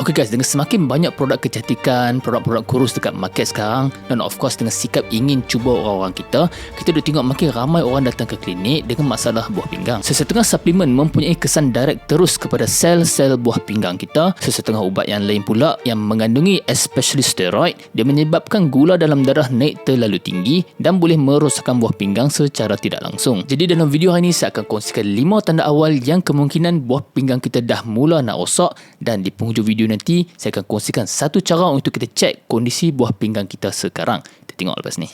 Okay guys, dengan semakin banyak produk kecantikan, produk-produk kurus dekat market sekarang dan of course dengan sikap ingin cuba orang-orang kita, kita dah tengok makin ramai orang datang ke klinik dengan masalah buah pinggang. Sesetengah suplemen mempunyai kesan direct terus kepada sel-sel buah pinggang kita. Sesetengah ubat yang lain pula yang mengandungi especially steroid, dia menyebabkan gula dalam darah naik terlalu tinggi dan boleh merosakkan buah pinggang secara tidak langsung. Jadi dalam video hari ini saya akan kongsikan 5 tanda awal yang kemungkinan buah pinggang kita dah mula nak rosak dan di penghujung video nanti saya akan kongsikan satu cara untuk kita cek kondisi buah pinggang kita sekarang. Kita tengok lepas ni.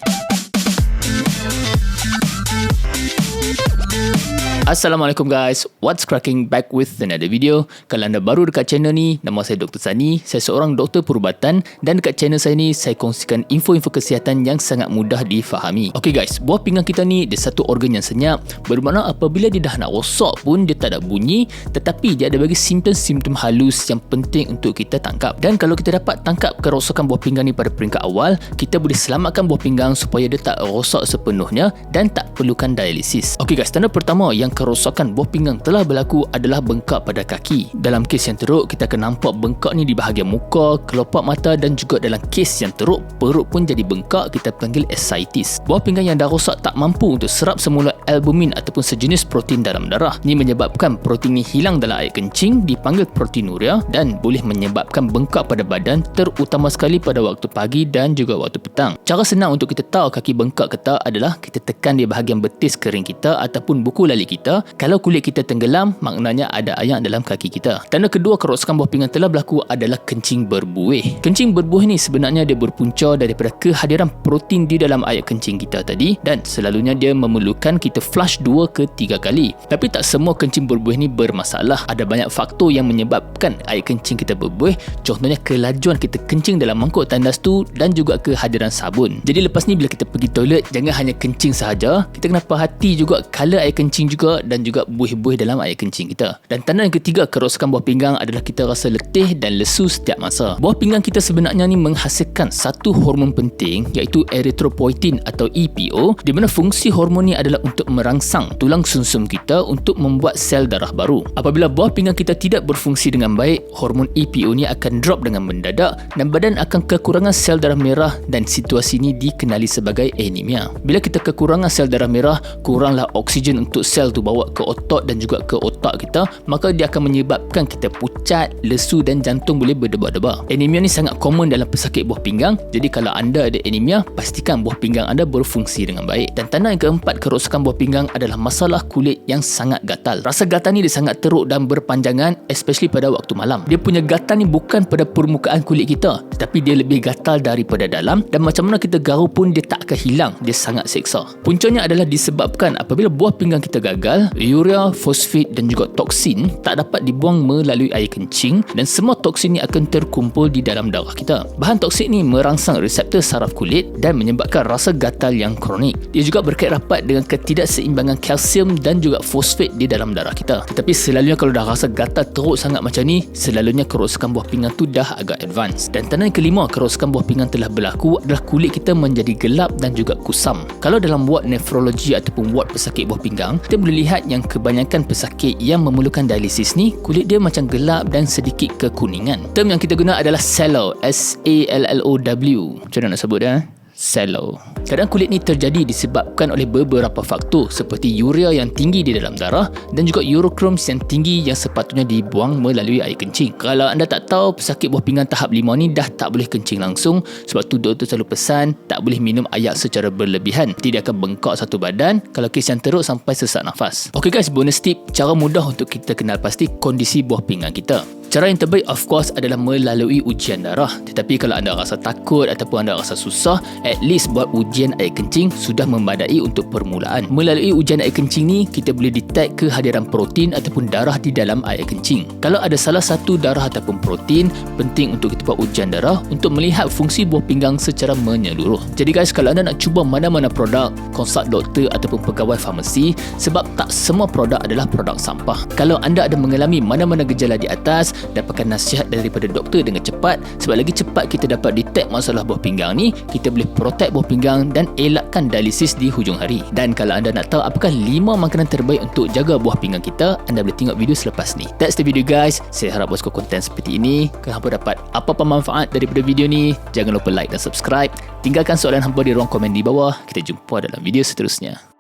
Assalamualaikum guys, what's cracking back with another video? Kalau anda baru dekat channel ni, nama saya Dr. Sani. Saya seorang doktor perubatan Dan dekat channel saya ni, saya kongsikan info-info kesihatan yang sangat mudah difahami. Okay guys, buah pinggang kita ni dia satu organ yang senyap. Bermakna apabila dia dah nak rosak pun dia tak ada bunyi. Tetapi dia ada bagi simptom-simptom halus yang penting untuk kita tangkap. Dan kalau kita dapat tangkap kerosakan buah pinggang ni pada peringkat awal Kita boleh selamatkan buah pinggang supaya dia tak rosak sepenuhnya Dan tak perlukan dialisis. Okay guys, tanda pertama yang kerosakan buah pinggang telah berlaku adalah bengkak pada kaki. Dalam kes yang teruk, kita akan nampak bengkak ni di bahagian muka, kelopak mata dan juga dalam kes yang teruk, perut pun jadi bengkak, kita panggil ascites. Buah pinggang yang dah rosak tak mampu untuk serap semula albumin ataupun sejenis protein dalam darah. Ini menyebabkan protein ni hilang dalam air kencing, dipanggil proteinuria dan boleh menyebabkan bengkak pada badan terutama sekali pada waktu pagi dan juga waktu petang. Cara senang untuk kita tahu kaki bengkak ke tak adalah kita tekan di bahagian betis kering kita ataupun buku lali kita kita, kalau kulit kita tenggelam, maknanya ada air dalam kaki kita. Tanda kedua kerosakan buah pinggang telah berlaku adalah kencing berbuih. Kencing berbuih ni sebenarnya dia berpunca daripada kehadiran protein di dalam air kencing kita tadi dan selalunya dia memerlukan kita flush dua ke tiga kali. Tapi tak semua kencing berbuih ni bermasalah. Ada banyak faktor yang menyebabkan air kencing kita berbuih. Contohnya kelajuan kita kencing dalam mangkuk tandas tu dan juga kehadiran sabun. Jadi lepas ni bila kita pergi toilet, jangan hanya kencing sahaja. Kita kena perhati juga color air kencing juga dan juga buih-buih dalam air kencing kita. Dan tanda yang ketiga kerosakan buah pinggang adalah kita rasa letih dan lesu setiap masa. Buah pinggang kita sebenarnya ni menghasilkan satu hormon penting iaitu erythropoietin atau EPO di mana fungsi hormon ni adalah untuk merangsang tulang sumsum kita untuk membuat sel darah baru. Apabila buah pinggang kita tidak berfungsi dengan baik, hormon EPO ni akan drop dengan mendadak dan badan akan kekurangan sel darah merah dan situasi ini dikenali sebagai anemia. Bila kita kekurangan sel darah merah, kuranglah oksigen untuk sel tu bawa ke otot dan juga ke otak kita maka dia akan menyebabkan kita pucat, lesu dan jantung boleh berdebar-debar. Anemia ni sangat common dalam pesakit buah pinggang jadi kalau anda ada anemia pastikan buah pinggang anda berfungsi dengan baik. Dan tanda yang keempat kerosakan buah pinggang adalah masalah kulit yang sangat gatal. Rasa gatal ni dia sangat teruk dan berpanjangan especially pada waktu malam. Dia punya gatal ni bukan pada permukaan kulit kita tetapi dia lebih gatal daripada dalam dan macam mana kita garuk pun dia tak akan hilang. Dia sangat seksa. Puncanya adalah disebabkan apabila buah pinggang kita gagal urea, fosfat dan juga toksin tak dapat dibuang melalui air kencing dan semua toksin ini akan terkumpul di dalam darah kita. Bahan toksin ini merangsang reseptor saraf kulit dan menyebabkan rasa gatal yang kronik. Ia juga berkait rapat dengan ketidakseimbangan kalsium dan juga fosfat di dalam darah kita. Tetapi selalunya kalau dah rasa gatal teruk sangat macam ni, selalunya kerosakan buah pinggang tu dah agak advance. Dan tanda kelima kerosakan buah pinggang telah berlaku adalah kulit kita menjadi gelap dan juga kusam. Kalau dalam ward nefrologi ataupun ward pesakit buah pinggang, kita boleh lihat yang kebanyakan pesakit yang memerlukan dialisis ni kulit dia macam gelap dan sedikit kekuningan. Term yang kita guna adalah sallow, S A L L O W. Macam mana nak sebut dia? Sallow. Kadang kulit ni terjadi disebabkan oleh beberapa faktor seperti urea yang tinggi di dalam darah dan juga urochromes yang tinggi yang sepatutnya dibuang melalui air kencing. Kalau anda tak tahu pesakit buah pinggang tahap 5 ni dah tak boleh kencing langsung sebab tu doktor selalu pesan tak boleh minum air secara berlebihan. Tidak akan bengkak satu badan kalau kes yang teruk sampai sesak nafas. Okay guys, bonus tip cara mudah untuk kita kenal pasti kondisi buah pinggang kita. Cara yang terbaik of course adalah melalui ujian darah. Tetapi kalau anda rasa takut ataupun anda rasa susah, at least buat ujian air kencing sudah memadai untuk permulaan. Melalui ujian air kencing ni, kita boleh detect kehadiran protein ataupun darah di dalam air kencing. Kalau ada salah satu darah ataupun protein, penting untuk kita buat ujian darah untuk melihat fungsi buah pinggang secara menyeluruh. Jadi guys, kalau anda nak cuba mana-mana produk, konsult doktor ataupun pegawai farmasi sebab tak semua produk adalah produk sampah. Kalau anda ada mengalami mana-mana gejala di atas, dapatkan nasihat daripada doktor dengan cepat. Sebab lagi cepat kita dapat detect masalah buah pinggang ni kita boleh protect buah pinggang dan elakkan dialisis di hujung hari. Dan kalau anda nak tahu apakah 5 makanan terbaik untuk jaga buah pinggang kita anda boleh tengok video selepas ni. That's the video guys. Saya harap buat konten seperti ini kalau hampa dapat apa-apa manfaat daripada video ni jangan lupa like dan subscribe. Tinggalkan soalan hampa di ruang komen di bawah. Kita jumpa dalam video seterusnya